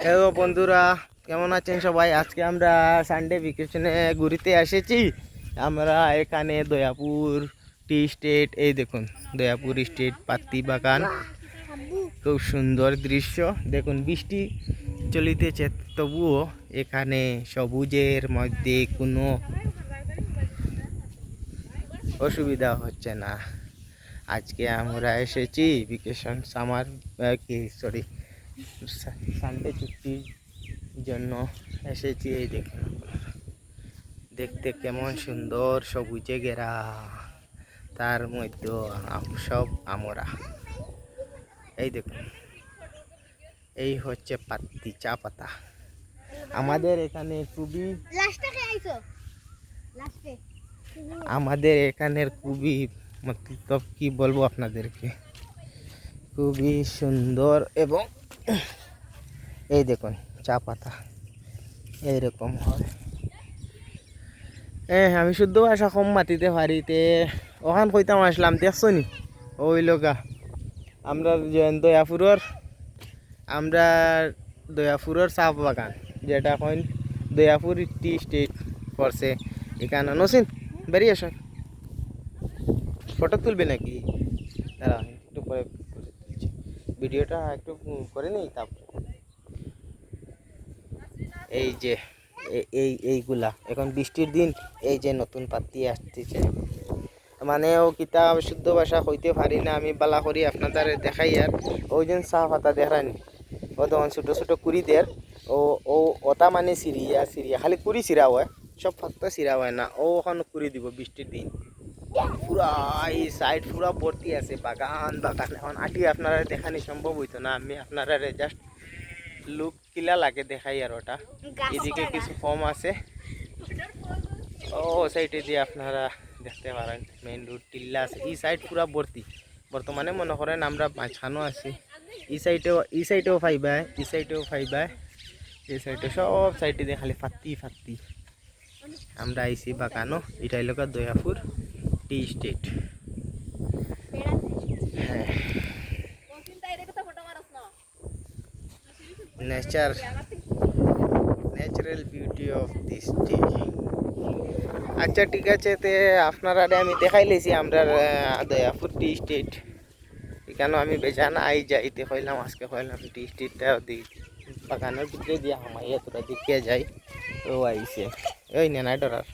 Hello বন্ধুরা, কেমন আছেন সবাই? আজকে আমরা সানডে ভিকেশনে ঘুরতে এসেছি। আমরা এখানে দয়াপুর টি স্টেট, এই দেখুন, দয়াপুর স্টেট পাত্তি বাগান। খুব সুন্দর দৃশ্য। দেখুন, বৃষ্টি চলিতেছে, তবুও এখানে সবুজের মধ্যে কোনো অসুবিধা হচ্ছে না। আজকে আমরা এসেছি ভেকেশন সামার কি সরি সানডে ছুটির জন্য এসেছি এই দেখুন। দেখতে কেমন সুন্দর সবুজে ঘেরা তার মধ্যে সব আমরা। এই দেখুন এই হচ্ছে পাত্তি চা পাতা। আমাদের এখানে খুবই আমাদের এখানের খুবই মতলব কি বলব আপনাদেরকে? খুবই সুন্দর এবং এই দেখুন, চা পাতা। এইরকম হয়। হ্যাঁ আমি শুদ্ধ ভাষা কম মাতিতে পারিতে। ওখান কইতাম আসলাম, দেখছ নি? ওই লগা আমরা দয়াপুরের আমরা দয়াপুরের চা বাগান, যেটা এখন দয়াপুর টি স্টেট পড়ছে। এখানে, নসিন, বেরিয়ে আসুন ফটো তুলবে নাকি? দাঁড়া, একটু পরে ভিডিওটা একটু করে নেই তারপর। এই যে, এই এইগুলা। এখন বৃষ্টির দিন, এই যে নতুন পাতি আসতেছে। মানে ও কিতাব শুদ্ধ ভাষা হইতে পারি না, আমি বালা করি আপনাদের দেখাই আর। ওই যে চা পাতা দেখানি ও তখন ছোটো ছোটো কুড়ি দের ও ও ওটা মানে সিরিয়া সিরিয়া। খালি কুড়ি সিরা হয়, সব পাতা সিরা হয় না। ও ওখানে কুড়ি দিব বৃষ্টির দিন। পুরা এই সাইড পুরা ভর্তি আছে বাগান বাগান। এখন আটি আপনারা দেখানি সম্ভব হইতো না আমি আপনারা জাস্ট লুক কিলা লাগে দেখাই আর ওটা। এদিকে কিছু কম আছে। ও সাইডে দিয়ে আপনারা দেখতে পারেন মেইন রোড টিল্লা আছে। এই সাইড পুরা ভর্তি। বর্তমানে মনে করেন আমরা মাঝখানো আছি। এই সাইডেও এই সাইডেও ফাইবা এই সাইডেও ফাইবা এই সাইডে সব সাইডে দিয়ে খালি ফাত্তি ফাত্তি। আমরা আইসি বাগানো এটাই গিয়ে দয়াপুর। Tea estate. হ্যাঁ। Nature natural beauty of this আচ্ছা ঠিক আছে, তে আপনারা আমি দেখাই লেছি আমরা দয়াপুর টি স্টেট। এখানে আমি বেজান আই যাইতে কইলাম, আজকে কইলাম টি স্টেটটা বাগানের দিকে দিয়া আমার তোরা দিকে যাই। ও আইছে। ওই নেনাই ডরার।